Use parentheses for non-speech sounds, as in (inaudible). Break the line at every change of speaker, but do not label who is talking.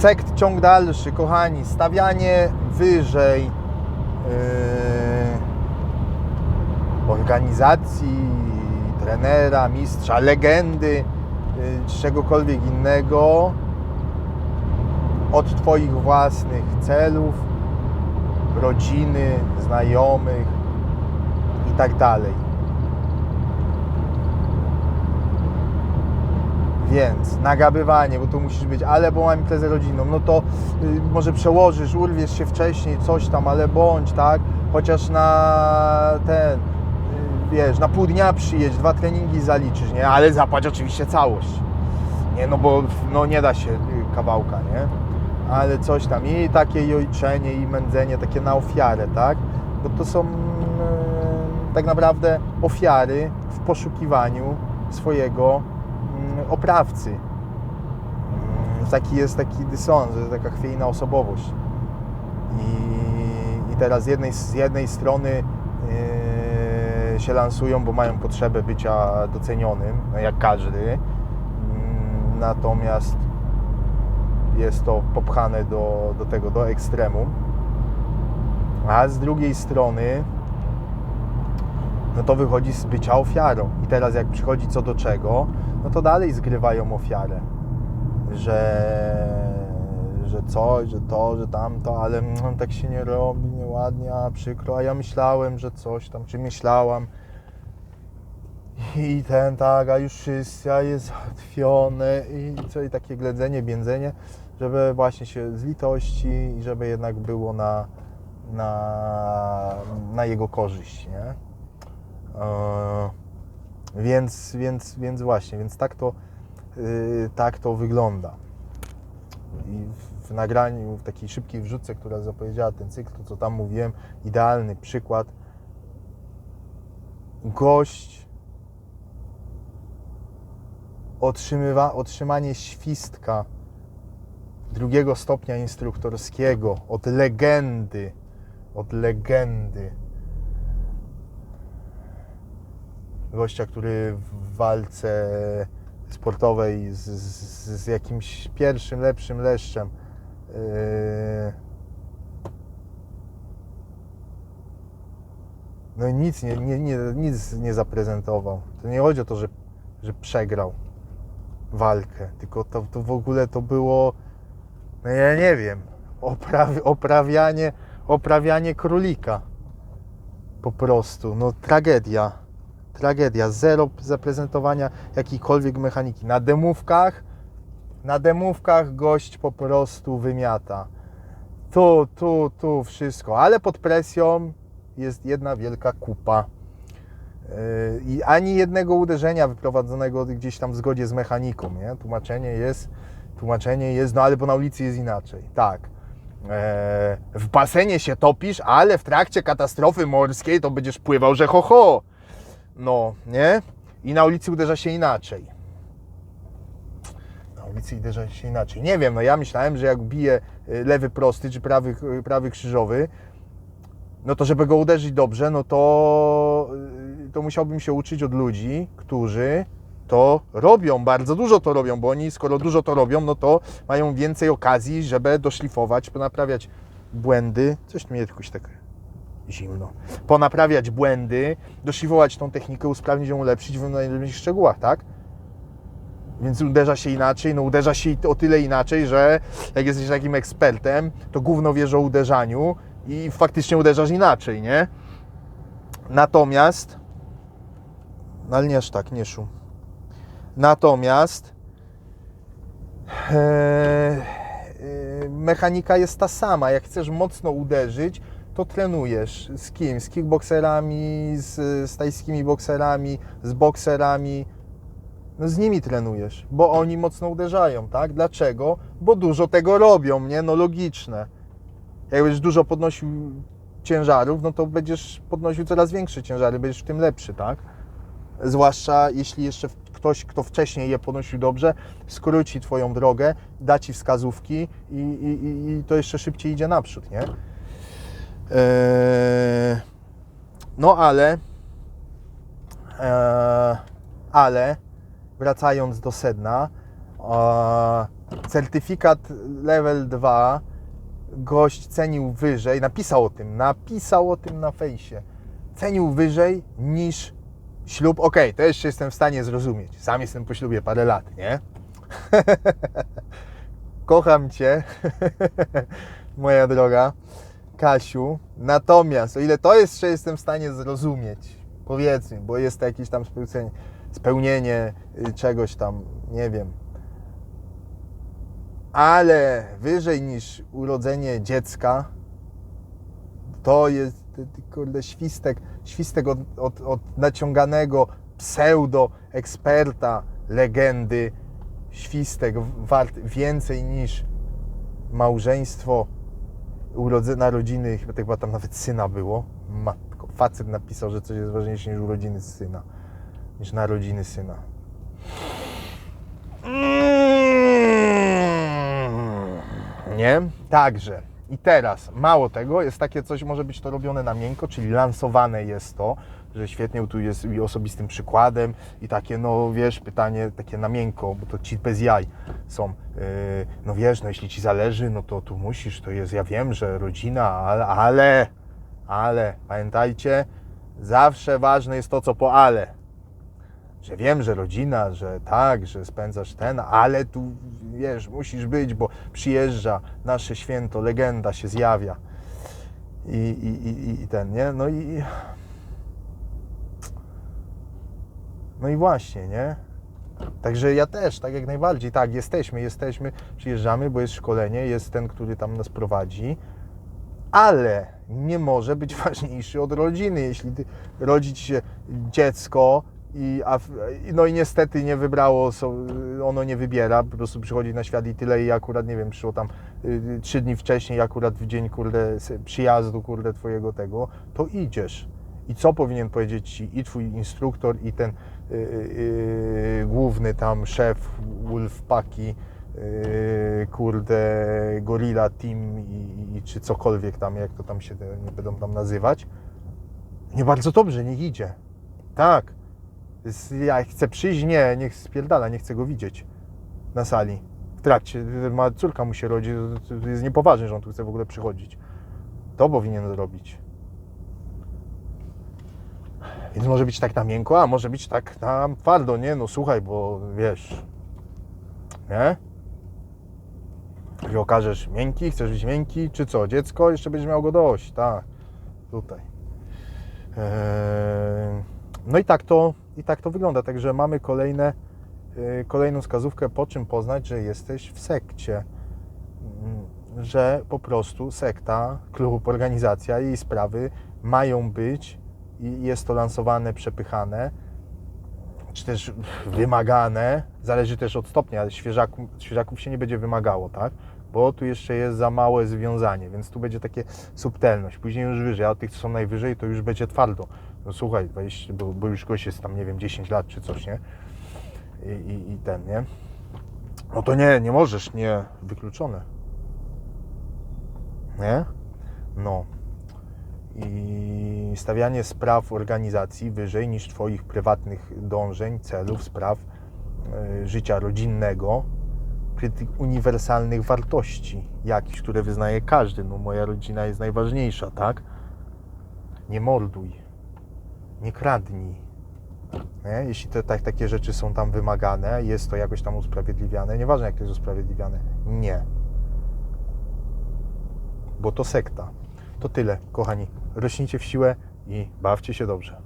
efekt ciąg dalszy, kochani, stawianie wyżej yy, organizacji, trenera, mistrza, legendy, yy, czegokolwiek innego od Twoich własnych celów, rodziny, znajomych i tak dalej. Więc nagabywanie, bo tu musisz być, ale bo mam imprezę rodzinną, no to y, może przełożysz, urwiesz się wcześniej, coś tam, ale bądź, tak? Chociaż na ten, y, wiesz, na pół dnia przyjedź, dwa treningi zaliczysz, nie? Ale zapłać oczywiście całość. Nie, no bo no nie da się y, kawałka, nie? Ale coś tam i takie jojczenie i mędzenie, takie na ofiarę, tak? Bo to są y, tak naprawdę ofiary w poszukiwaniu swojego oprawcy. Taki jest taki dysonans, jest taka chwiejna osobowość. I, i teraz z jednej, z jednej strony yy, się lansują, bo mają potrzebę bycia docenionym, no jak każdy. Natomiast jest to popchane do, do tego, do ekstremum. A z drugiej strony no to wychodzi z bycia ofiarą. I teraz jak przychodzi co do czego, no to dalej zgrywają ofiarę. Że, że coś, że to, że tamto, ale mm, tak się nie robi, nieładnie, a przykro, a ja myślałem, że coś tam, czy myślałam. I ten tak, a już wszyscy, a jest załatwione i co, i takie gledzenie, biędzenie, żeby właśnie się z litości i żeby jednak było na, na, na jego korzyść, nie? E, więc, więc, więc właśnie, więc tak to, yy, tak to wygląda. I w nagraniu, w takiej szybkiej wrzutce, która zapowiedziała ten cykl, to co tam mówiłem, idealny przykład. Gość otrzymywa, otrzymanie świstka drugiego stopnia instruktorskiego od legendy, od legendy gościa, który w walce sportowej z, z, z jakimś pierwszym, lepszym leszczem yy, no nic nie, nie, nie, nic nie zaprezentował. To nie chodzi o to, że, że przegrał walkę, tylko to, to w ogóle to było, no ja nie wiem, oprawi, oprawianie, oprawianie królika. Po prostu, no tragedia tragedia, zero zaprezentowania jakiejkolwiek mechaniki. Na demówkach, na demówkach gość po prostu wymiata. Tu, tu, tu wszystko, ale pod presją jest jedna wielka kupa. Yy, I ani jednego uderzenia wyprowadzonego gdzieś tam w zgodzie z mechaniką, nie? Tłumaczenie jest, tłumaczenie jest, no ale bo na ulicy jest inaczej. Tak. Eee, w basenie się topisz, ale w trakcie katastrofy morskiej to będziesz pływał, że ho, ho. No, nie? I na ulicy uderza się inaczej. Na ulicy uderza się inaczej. Nie wiem, no ja myślałem, że jak bije y, lewy prosty czy prawy, y, prawy krzyżowy, no to żeby go uderzyć dobrze, no to, y, to musiałbym się uczyć od ludzi, którzy to robią, bardzo dużo to robią, bo oni skoro dużo to robią, no to mają więcej okazji, żeby doszlifować, ponaprawiać błędy. Coś mnie jakoś tak zimno. Ponaprawiać błędy, doszlifować tą technikę, usprawnić ją, ulepszyć w najlepszych szczegółach, tak? Więc uderza się inaczej, no uderza się o tyle inaczej, że jak jesteś takim ekspertem, to gówno wiesz o uderzaniu i faktycznie uderzasz inaczej, nie? Natomiast, no ale nie aż tak, nie szum. Natomiast e, e, mechanika jest ta sama. Jak chcesz mocno uderzyć, to trenujesz z kim? Z kickboxerami, z, z tajskimi bokserami, z bokserami. No z nimi trenujesz, bo oni mocno uderzają, tak? Dlaczego? Bo dużo tego robią, nie? No logiczne. Jak będziesz dużo podnosił ciężarów, no to będziesz podnosił coraz większe ciężary, będziesz w tym lepszy, tak? Zwłaszcza jeśli jeszcze ktoś, kto wcześniej je podnosił dobrze, skróci Twoją drogę, da Ci wskazówki i, i- i to jeszcze szybciej idzie naprzód, nie? Eee, no ale, eee, ale wracając do sedna, a, certyfikat level 2 gość cenił wyżej, napisał o tym, napisał o tym na fejsie, cenił wyżej niż ślub. Okej, to jeszcze jestem w stanie zrozumieć. Sam jestem po ślubie parę lat, nie? (laughs) Kocham Cię, (laughs) moja droga Kasiu. Natomiast, o ile to jeszcze jestem w stanie zrozumieć, powiedzmy, bo jest to jakieś tam spełnienie, spełnienie y, czegoś tam, nie wiem, ale wyżej niż urodzenie dziecka, to jest ty, kurde świstek, świstek od, od, od naciąganego pseudo eksperta, legendy, świstek wart więcej niż małżeństwo, urodze, narodziny, chyba, chyba tam nawet syna było. Matko, facet napisał, że coś jest ważniejsze niż urodziny syna, niż narodziny syna. Mm, Nie? Także. I teraz, mało tego, jest takie coś, może być to robione na miękko, czyli lansowane jest to, że świetnie tu jest i osobistym przykładem i takie, no wiesz, pytanie takie na miękko, bo to ci bez jaj są. Yy, no wiesz, no jeśli ci zależy, no to tu musisz, to jest, ja wiem, że rodzina, ale, ale, ale, pamiętajcie, zawsze ważne jest to, co po ale że wiem, że rodzina, że tak, że spędzasz ten, ale tu wiesz, musisz być, bo przyjeżdża nasze święto, legenda się zjawia. I, i, i, i ten, nie? No i. No i właśnie, nie? Także ja też, tak jak najbardziej, tak, jesteśmy, jesteśmy, przyjeżdżamy, bo jest szkolenie, jest ten, który tam nas prowadzi, ale nie może być (laughs) ważniejszy od rodziny. Jeśli ty, rodzi ci się dziecko, i, a, no i niestety nie wybrało, ono nie wybiera, po prostu przychodzi na świat i tyle i akurat, nie wiem, przyszło tam y, trzy dni wcześniej, akurat w dzień, kurde, przyjazdu, kurde, twojego tego, to idziesz. I co powinien powiedzieć ci i twój instruktor, i ten y, y, y, główny tam szef Wolfpaki, y, kurde, Gorilla Team i, i czy cokolwiek tam, jak to tam się nie będą tam nazywać. Nie bardzo dobrze, niech idzie. Tak. Ja chcę przyjść, nie, niech spierdala, nie chcę go widzieć na sali. W trakcie, ma córka mu się rodzi, jest niepoważne, że on tu chce w ogóle przychodzić. To powinien zrobić. Więc może być tak na miękko, a może być tak na twardo, nie? No słuchaj, bo wiesz, nie? Że okażesz miękki, chcesz być miękki, czy co? Dziecko jeszcze będziesz miał go dość, tak. Tutaj. Eee, No i tak to, i tak to wygląda. Także mamy kolejne, e, kolejną wskazówkę, po czym poznać, że jesteś w sekcie. Mm, Że po prostu sekta, klub, organizacja, jej sprawy mają być i jest to lansowane, przepychane, czy też wymagane. Zależy też od stopnia, świeżaków, świeżaków się nie będzie wymagało, tak? Bo tu jeszcze jest za małe związanie, więc tu będzie takie subtelność. Później już wyżej, a tych, co są najwyżej, to już będzie twardo. No słuchaj, 20, bo, bo już gość jest tam, nie wiem, 10 lat czy coś, nie? I, i, i ten, nie? No to nie, nie możesz, nie, wykluczone. Nie? No. I stawianie spraw organizacji wyżej niż Twoich prywatnych dążeń, celów, spraw y, życia rodzinnego, przy tych uniwersalnych wartości jakichś, które wyznaje każdy. No moja rodzina jest najważniejsza, tak? Nie morduj, nie kradnij. Nie? Jeśli te, tak, takie rzeczy są tam wymagane, jest to jakoś tam usprawiedliwiane, nieważne jak to jest usprawiedliwiane, nie. Bo to sekta. To tyle, kochani. Rośnijcie w siłę i bawcie się dobrze.